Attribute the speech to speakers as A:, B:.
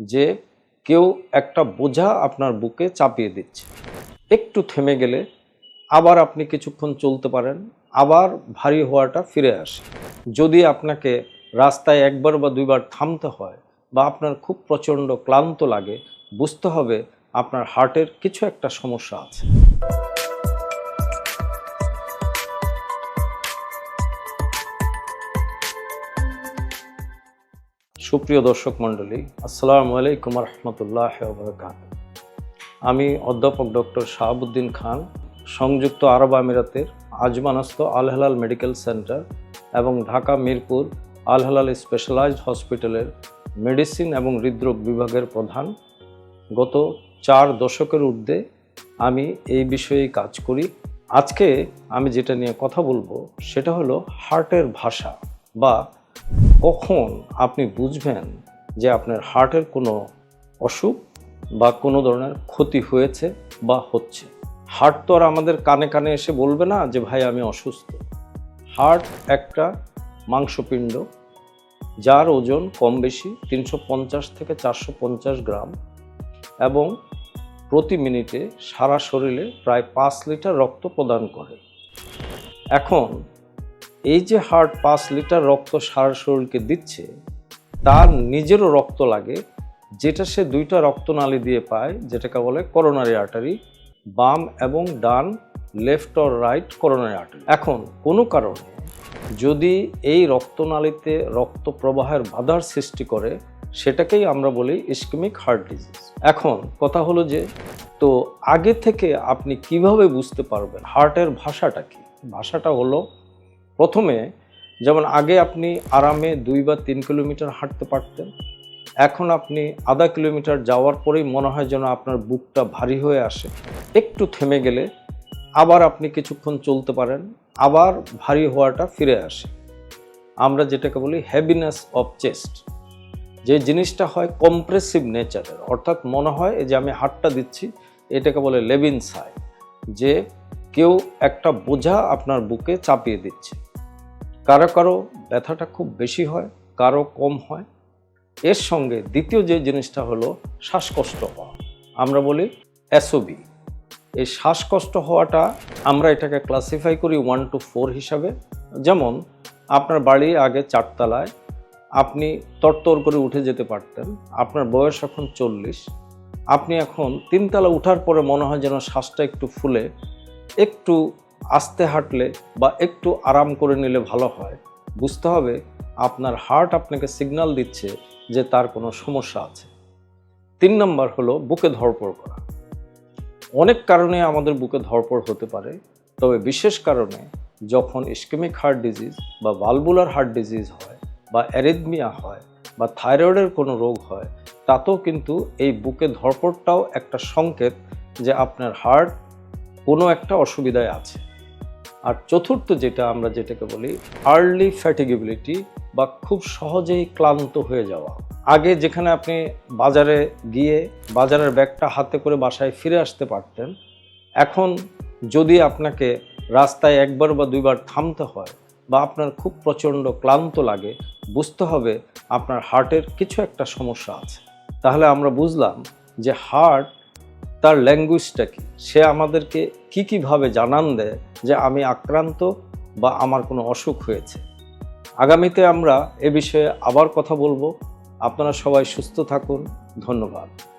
A: যে কেউ একটা বোঝা আপনার বুকে চাপিয়ে দিচ্ছে। একটু থেমে গেলে আবার আপনি কিছুক্ষণ চলতে পারেন, আবার ভারী হওয়াটা ফিরে আসে। যদি আপনাকে রাস্তায় একবার বা দুইবার থামতে হয় বা আপনার খুব প্রচণ্ড ক্লান্ত লাগে, বুঝতে হবে আপনার হার্টের কিছু একটা সমস্যা আছে। সুপ্রিয় দর্শক মণ্ডলী, আসসালামু আলাইকুম রহমতুল্লাহ বরকাত আমি অধ্যাপক ডক্টর শাহাবুদ্দিন খান, সংযুক্ত আরব আমিরাতের আজমানস্ত আল হেলাল মেডিকেল সেন্টার এবং ঢাকা মিরপুর আল হেলাল স্পেশালাইজড হসপিটালের মেডিসিন এবং হৃদরোগ বিভাগের প্রধান। গত চার দশকের ঊর্ধ্বে আমি এই বিষয়েই কাজ করি। আজকে আমি যেটা নিয়ে কথা বলব সেটা হলো হার্টের ভাষা বা কখন আপনি বুঝবেন যে আপনার হার্টের কোনো অসুখ বা কোনো ধরনের ক্ষতি হয়েছে বা হচ্ছে? হার্ট তো আর আমাদের কানে কানে এসে বলবে না যে, ভাই, আমি অসুস্থ। হার্ট একটা মাংসপিণ্ড যার ওজন কম বেশি তিনশো পঞ্চাশ থেকে চারশো পঞ্চাশ গ্রাম এবং প্রতি মিনিটে সারা শরীরে প্রায় পাঁচ লিটার রক্ত প্রদান করে। এখন এই যে হার্ট পাঁচ লিটার রক্ত সারা শরীরকে দিচ্ছে, তার নিজেরও রক্ত লাগে, যেটা সে দুইটা রক্তনালী দিয়ে পায়, যেটাকে বলে করোনারি আর্টারি বাম এবং ডান left or right coronary artery এখন, কোনো কারণে যদি এই রক্তনালীতে রক্ত প্রবাহের বাধার সৃষ্টি করে, সেটাকেই আমরা বলি ইস্কেমিক হার্ট ডিজিজ এখন, কথা হলো যে, তো আগে থেকে আপনি কীভাবে বুঝতে পারবেন হার্টের ভাষাটা কি? ভাষাটা হলো প্রথমে যেমন আগে আপনি আরামে দুই বা তিন কিলোমিটার হাঁটতে পারতেন, এখন আপনি আধা কিলোমিটার যাওয়ার পরেই মনে হয় যেন আপনার বুকটা ভারী হয়ে আসে। একটু থেমে গেলে আবার আপনি কিছুক্ষণ চলতে পারেন, আবার ভারী হওয়াটা ফিরে আসে। আমরা যেটাকে বলি হ্যাভিনেস অফ চেস্ট যে জিনিসটা হয় কম্প্রেসিভ নেচারের অর্থাৎ মনে হয় যে আমি হাতটা দিচ্ছি, এটাকে বলে লেবিন সাই, যে কেউ একটা বোঝা আপনার বুকে চাপিয়ে দিচ্ছে। কারও কারও ব্যথাটা খুব বেশি হয়, কারও কম হয়। এর সঙ্গে দ্বিতীয় যে জিনিসটা হলো শ্বাসকষ্ট হওয়া। আমরা বলি এসওবি। এই শ্বাসকষ্ট হওয়াটা আমরা এটাকে ক্লাসিফাই করি ওয়ান টু ফোর হিসাবে। যেমন আপনার বাড়ি আগে চারতলায়, আপনি তরতর করে উঠে যেতে পারতেন, আপনার বয়স এখন চল্লিশ। আপনি এখন তিনতলা উঠার পরে মনে হয় যেন শ্বাসটা একটু ফুলে, একটু আস্তে হাঁটলে বা একটু আরাম করে নিলে ভালো হয়। বুঝতে হবে আপনার হার্ট আপনাকে সিগন্যাল দিচ্ছে যে তার কোনো সমস্যা আছে। তিন নম্বর হলো বুকে ধরপড় করা। অনেক কারণে আমাদের বুকে ধরপড় হতে পারে, তবে বিশেষ কারণে যখন ইস্কেমিক হার্ট ডিজিজ বা ভালবুলার হার্ট ডিজিজ হয় বা অ্যারিদমিয়া হয় বা থাইরয়েডের কোনো রোগ হয়, তাতেও কিন্তু এই বুকে ধরপড়টাও একটা সংকেত যে আপনার হার্ট কোনো একটা অসুবিধায় আছে। আর চতুর্থ যেটা আমরা যেটাকে বলি আর্লি ফ্যাটিগেবিলিটি বা খুব সহজেই ক্লান্ত হয়ে যাওয়া। আগে যেখানে আপনি বাজারে গিয়ে বাজারের ব্যাগটা হাতে করে বাসায় ফিরে আসতে পারতেন, এখন যদি আপনাকে রাস্তায় একবার বা দুইবার থামতে হয় বা আপনার খুব প্রচণ্ড ক্লান্ত লাগে, বুঝতে হবে আপনার হার্টের কিছু একটা সমস্যা আছে। তাহলে আমরা বুঝলাম যে হার্ট তার ল্যাঙ্গুয়েজটা কী? সে আমাদেরকে কী কীভাবে জানান দেয় যে আমি আক্রান্ত বা আমার কোনো অসুখ হয়েছে? আগামীতে আমরা এ বিষয়ে আবার কথা বলব। আপনারা সবাই সুস্থ থাকুন। ধন্যবাদ।